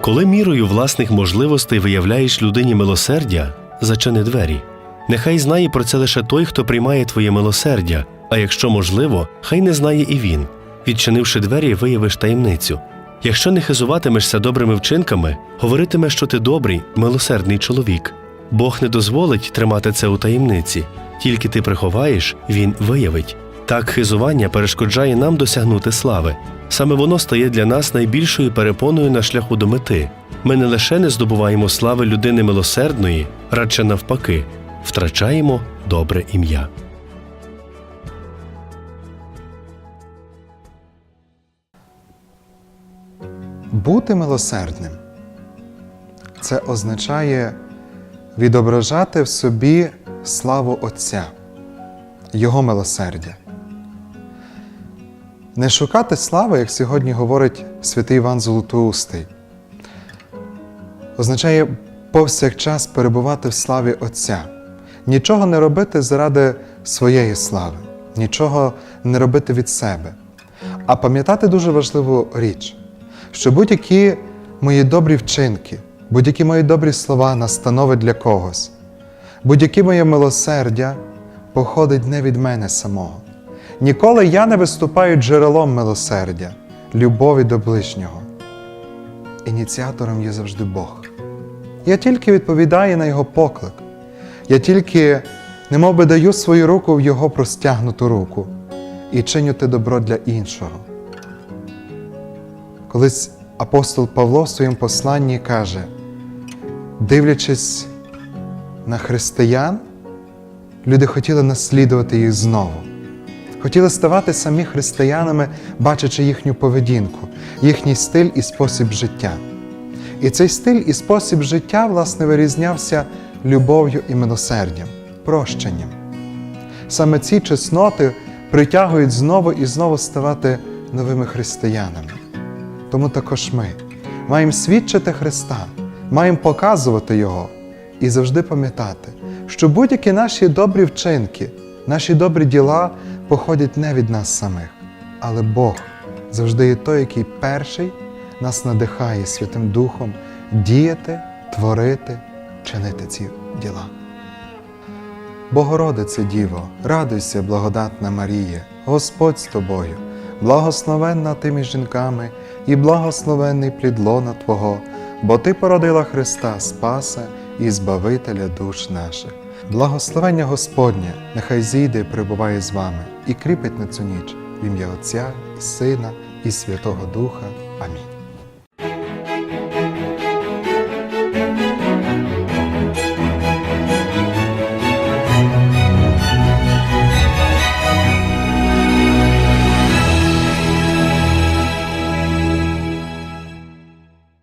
Коли мірою власних можливостей виявляєш людині милосердя, зачини двері. Нехай знає про це лише той, хто приймає твоє милосердя, а якщо можливо, хай не знає і він. Відчинивши двері, виявиш таємницю. Якщо не хизуватимешся добрими вчинками, говоритимеш, що ти добрий, милосердний чоловік. Бог не дозволить тримати це у таємниці. Тільки ти приховаєш, він виявить. Так хизування перешкоджає нам досягнути слави. Саме воно стає для нас найбільшою перепоною на шляху до мети. Ми не лише не здобуваємо слави людини милосердної, радше навпаки, втрачаємо добре ім'я. Бути милосердним це означає відображати в собі славу Отця, Його милосердя. Не шукати слави, як сьогодні говорить святий Іван Золотоустий, означає повсякчас перебувати в славі Отця, нічого не робити заради своєї слави, нічого не робити від себе, а пам'ятати дуже важливу річ що будь-які мої добрі вчинки, будь-які мої добрі слова, настанови для когось, будь-яке моє милосердя походить не від мене самого. Ніколи я не виступаю джерелом милосердя, любові до ближнього. Ініціатором є завжди Бог. Я тільки відповідаю на Його поклик. Я тільки немов би даю свою руку в Його простягнуту руку і чиню те добро для іншого. Колись апостол Павло в своєму посланні каже, дивлячись на християн, люди хотіли наслідувати їх знову. Хотіли ставати самі християнами, бачачи їхню поведінку, їхній стиль і спосіб життя. І цей стиль і спосіб життя, власне, вирізнявся любов'ю і милосердям, прощенням. Саме ці чесноти притягують знову і знову ставати новими християнами. Тому також ми маємо свідчити Христа, маємо показувати Його і завжди пам'ятати, що будь-які наші добрі вчинки, наші добрі діла походять не від нас самих, але Бог завжди є той, який перший нас надихає Святим Духом діяти, творити, чинити ці діла. Богородице Діво, радуйся, благодатна Марія, Господь з тобою, благословенна ти між жінками і благословенний плід лона Твого, бо Ти породила Христа Спаса і Збавителя душ наших. Благословення Господнє нехай зійде і перебуває з вами і кріпить на цю ніч в ім'я Отця, і Сина і Святого Духа. Амінь.